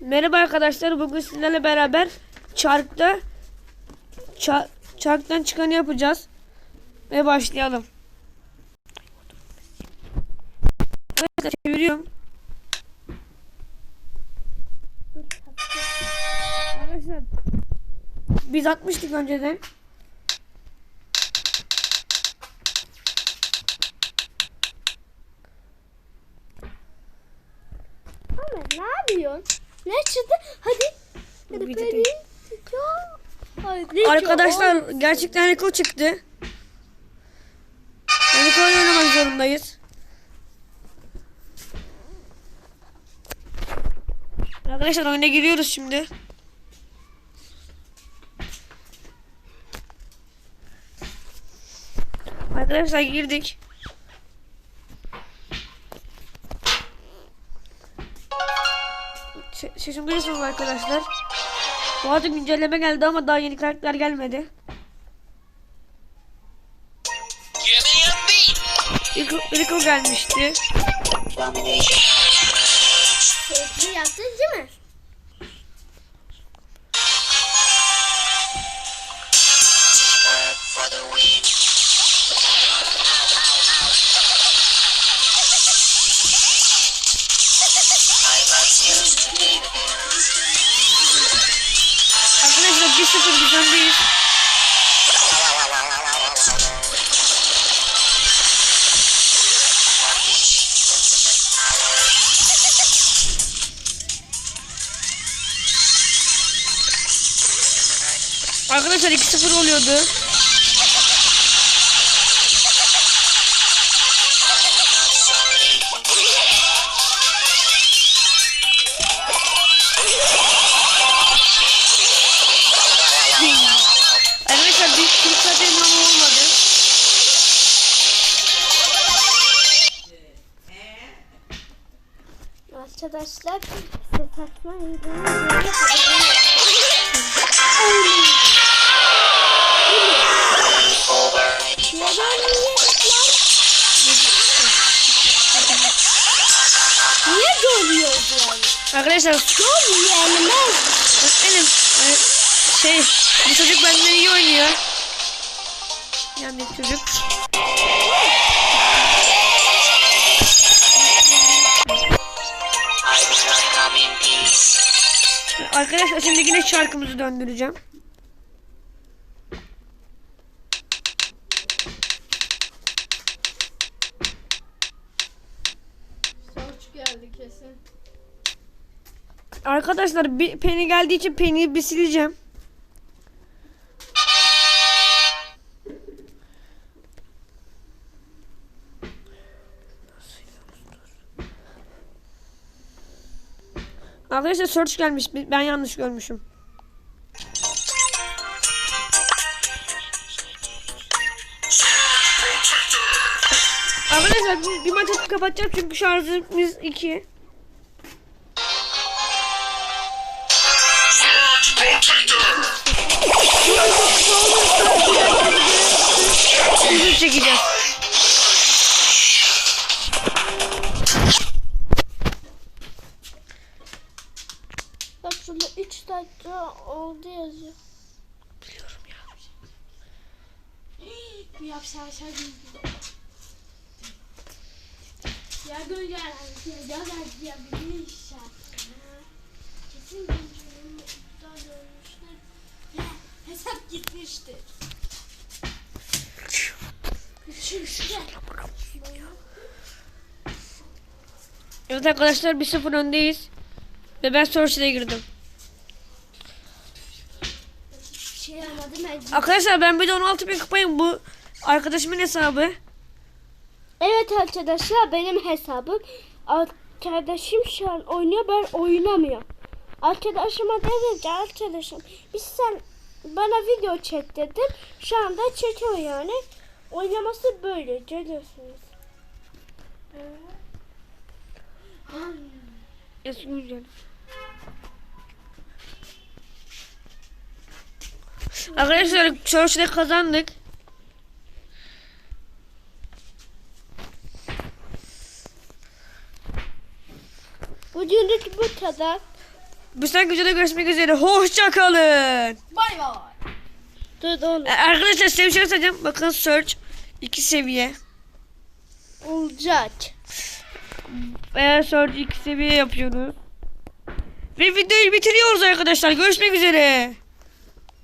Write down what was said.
Merhaba arkadaşlar. Bugün sizlerle beraber çarkta ça- çarktan çıkanı yapacağız. Ve başlayalım. Çeviriyorum. Arkadaşlar biz atmıştık önceden. Ama ne yapıyorsun? Ne çıktı? Hadi. Hadi. Hadi. Arkadaşlar gerçekten Rico çıktı. Rico'yu oynamak zorundayız. Arkadaşlar oyuna giriyoruz şimdi. Arkadaşlar girdik. Duyuyorsunuz arkadaşlar. Bu arada güncelleme geldi ama daha yeni karakter gelmedi. Rico, Rico gelmişti. Keyifli yaptın değil mi? Arkadaşlar 2-0 oluyordu. Arkadaşlar bir fırsat imamı olmadı. Arkadaşlar ses açmayı Niye Arkadaşlar yenmez. benim şey bu çocuk benden iyi oynuyor. Yani çocuk. Arkadaşlar şimdi yine şarkımızı döndüreceğim. Sonuç geldi kesin. Arkadaşlar bir Penny geldiği için Penny'yi bir sileceğim. Arkadaşlar search gelmiş. Ben yanlış görmüşüm. Arkadaşlar bir, bir maç atıp kapatacağım çünkü şarjımız 2. dakika oldu yazıyor. Biliyorum ya. Bir yapsa aşağı gitti. Ya gönül ya ya ya bir iş Kesin gönülün iptal olmuştur. Ya, Hesap gitmiştir. Şu gel. Evet arkadaşlar 1-0 öndeyiz. Ve ben search'e girdim. Bir şey. Arkadaşlar ben bir de 16 bin kupayım. Bu arkadaşımın hesabı. Evet arkadaşlar benim hesabım. Arkadaşım şu an oynuyor ben oynamıyorum. Arkadaşıma dedim ki arkadaşım biz sen bana video çek dedim. Şu anda çekiyor yani. Oynaması böyle görüyorsunuz. Eski güzel. Arkadaşlar search'te kazandık. Bugünlük bu kadar. Bir sonraki videoda görüşmek üzere. Hoşça kalın. Bay bay. Dur oğlum. E, Arkadaşlar size bir şey söyleyeceğim. Bakın search iki seviye. Olacak. Eğer search iki seviye yapıyoruz. Ve videoyu bitiriyoruz arkadaşlar. Görüşmek üzere.